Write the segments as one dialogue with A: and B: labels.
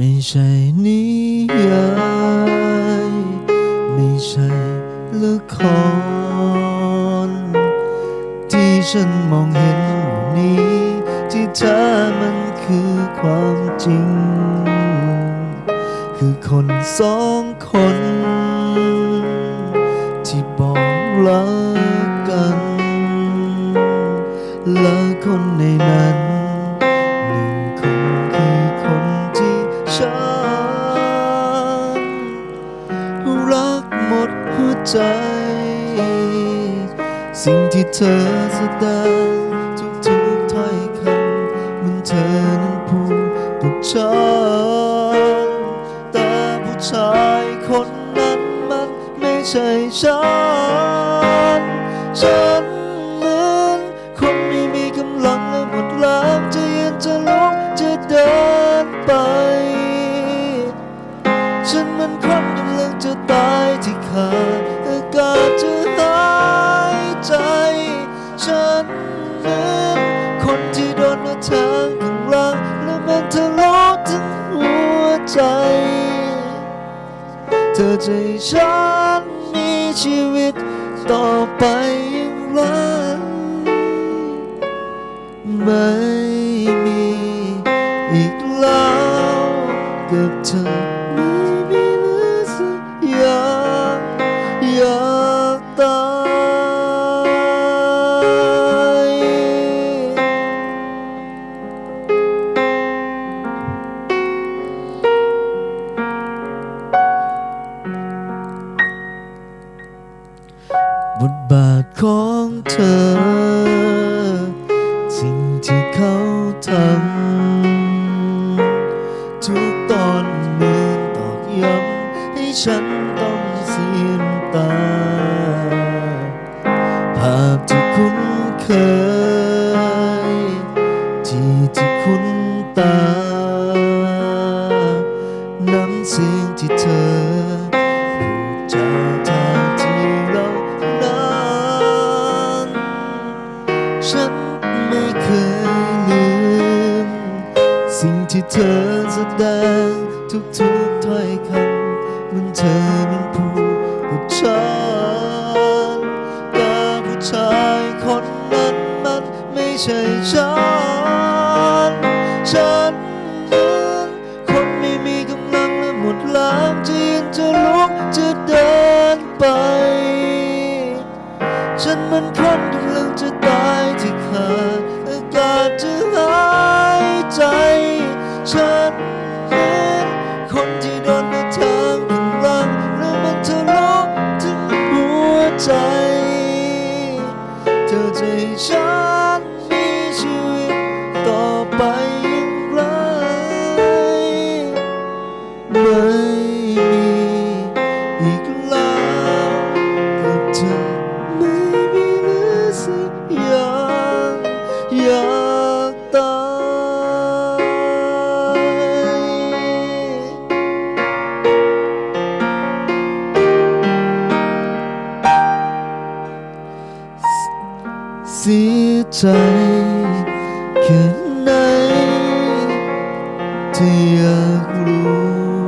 A: ม่ใช่นิยายไม่ใช่ละคร ที่ฉันมองเห็นนี้ ที่เธอมันคือความจริง คือคนสองคน สิ่งที่เธอแสดงทุกทุกถ้อยคำมันเธอนั้นพูดกับฉันแต่ผู้ชายคนนั้นมันไม่ใช่ฉันฉัน เธอจะให้ฉันมีชีวิตต่อไป บทบาทของเธอ สิ่งที่เขาทำทุกตอนเหมือนตอกย้ำให้ฉัน อแสดงทุกๆถ้อยคำมันเธอนั้นพูดกับฉันแต่ผู้ชายคนนั้นมันไม่ใช่ฉัน ฉันเหมือนคนไม่มีกำลังและหมดแรงจะยืนจะลุกจะเดินไป ฉันมัน เธอจะให้ฉันมีชีวิตต่อไปอย่างไร ไม่มีอีกแล้วกับเธอไม่มีเหลือสักอย่างอยาก สียใจแค่ไหนที่อยากรู้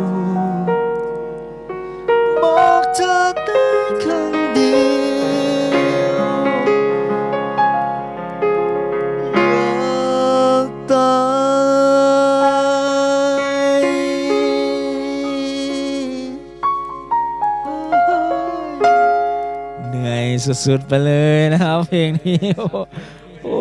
A: สุดๆไปเลยนะครับเพลงนี้โอ้